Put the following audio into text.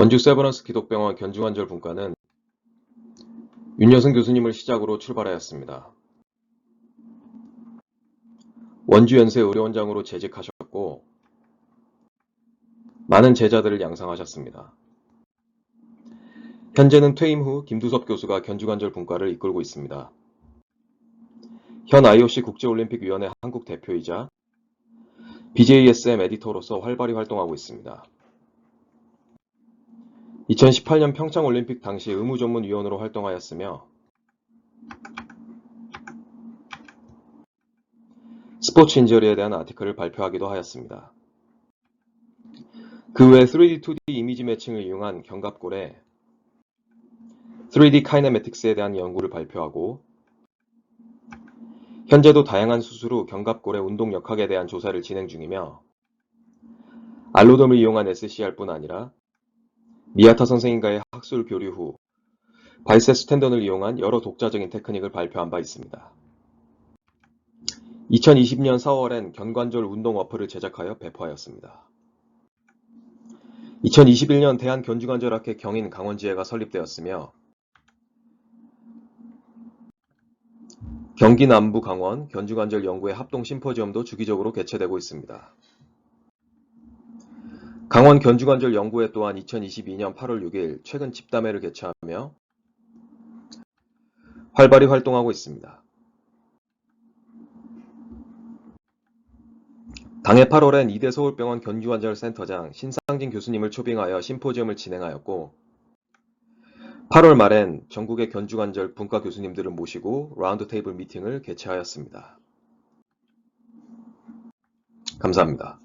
원주 세브란스 기독병원 견주관절 분과는 윤여승 교수님을 시작으로 출발하였습니다. 원주 연세 의료원장으로 재직하셨고 많은 제자들을 양성하셨습니다. 현재는 퇴임 후 김두섭 교수가 견주관절 분과를 이끌고 있습니다. 현 IOC 국제올림픽위원회 한국 대표이자 BJSM 에디터로서 활발히 활동하고 있습니다. 2018년 평창올림픽 당시 의무전문위원으로 활동하였으며 스포츠 인저리에 대한 아티클을 발표하기도 하였습니다. 그 외 3D, 2D 이미지 매칭을 이용한 견갑골에 3D 카이네매틱스에 대한 연구를 발표하고 현재도 다양한 수술 후 견갑골의 운동 역학에 대한 조사를 진행 중이며 알로돔을 이용한 SCR뿐 아니라 미야타 선생님과의 학술 교류 후 바이세스 텐던을 이용한 여러 독자적인 테크닉을 발표한 바 있습니다. 2020년 4월엔 견관절 운동 어플을 제작하여 배포하였습니다. 2021년 대한견주관절학회 경인 강원지회가 설립되었으며 경기 남부 강원 견주관절 연구회 합동 심포지엄도 주기적으로 개최되고 있습니다. 강원 견주관절 연구회 또한 2022년 8월 6일 최근 집담회를 개최하며 활발히 활동하고 있습니다. 당해 8월엔 이대 서울병원 견주관절 센터장 신상진 교수님을 초빙하여 심포지엄을 진행하였고 8월 말엔 전국의 견주관절 분과 교수님들을 모시고 라운드 테이블 미팅을 개최하였습니다. 감사합니다.